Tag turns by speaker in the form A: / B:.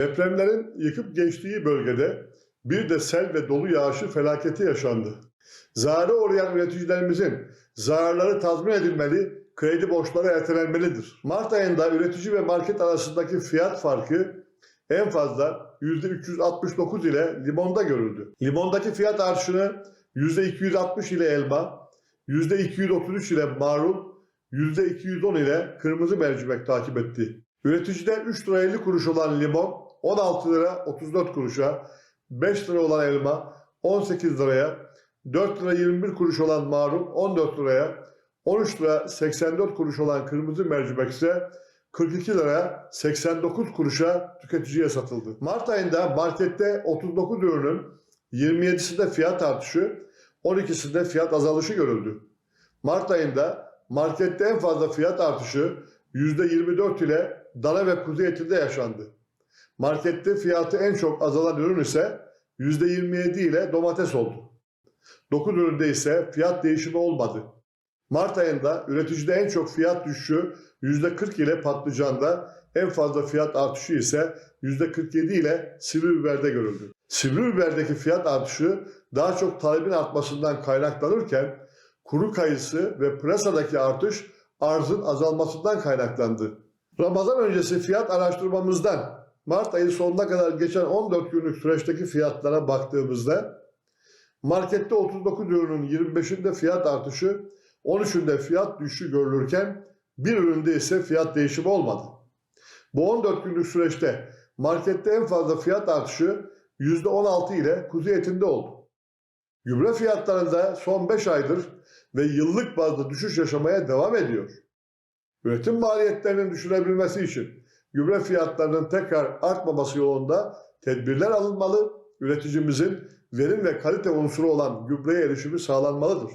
A: Depremlerin yıkıp geçtiği bölgede bir de sel ve dolu yağışı felaketi yaşandı. Zarara uğrayan üreticilerimizin zararları tazmin edilmeli, kredi borçları ertelenmelidir. Mart ayında üretici ve market arasındaki fiyat farkı en fazla %369 ile limonda görüldü. Limondaki fiyat artışını %260 ile elma, %233 ile marul, %210 ile kırmızı mercimek takip etti. Üreticide 3 lira 50 kuruş olan limon 16 lira 34 kuruşa, 5 lira olan elma 18 liraya, 4 lira 21 kuruş olan marul 14 liraya, 13 lira 84 kuruş olan kırmızı mercimek ise 42 liraya 89 kuruşa tüketiciye satıldı. Mart ayında markette 39 ürünün 27'sinde fiyat artışı, 12'sinde fiyat azalışı görüldü. Mart ayında markette en fazla fiyat artışı %24 ile dana ve kuzu etinde yaşandı. Markette fiyatı en çok azalan ürün ise %27 ile domates oldu. 9 üründe ise fiyat değişimi olmadı. Mart ayında üreticide en çok fiyat düşüşü %40 ile patlıcanda, en fazla fiyat artışı ise %47 ile sivri biberde görüldü. Sivri biberdeki fiyat artışı daha çok talebin artmasından kaynaklanırken kuru kayısı ve pırasadaki artış arzın azalmasından kaynaklandı. Ramazan öncesi fiyat araştırmamızdan Mart ayı sonuna kadar geçen 14 günlük süreçteki fiyatlara baktığımızda markette 39 ürünün 25'inde fiyat artışı, 13'ünde fiyat düşüşü görülürken bir üründe ise fiyat değişimi olmadı. Bu 14 günlük süreçte markette en fazla fiyat artışı %16 ile kuzu etinde oldu. Gübre fiyatlarında son 5 aydır ve yıllık bazda düşüş yaşamaya devam ediyor. Üretim maliyetlerinin düşürebilmesi için gübre fiyatlarının tekrar artmaması yolunda tedbirler alınmalı, üreticimizin verim ve kalite unsuru olan gübreye erişimi sağlanmalıdır.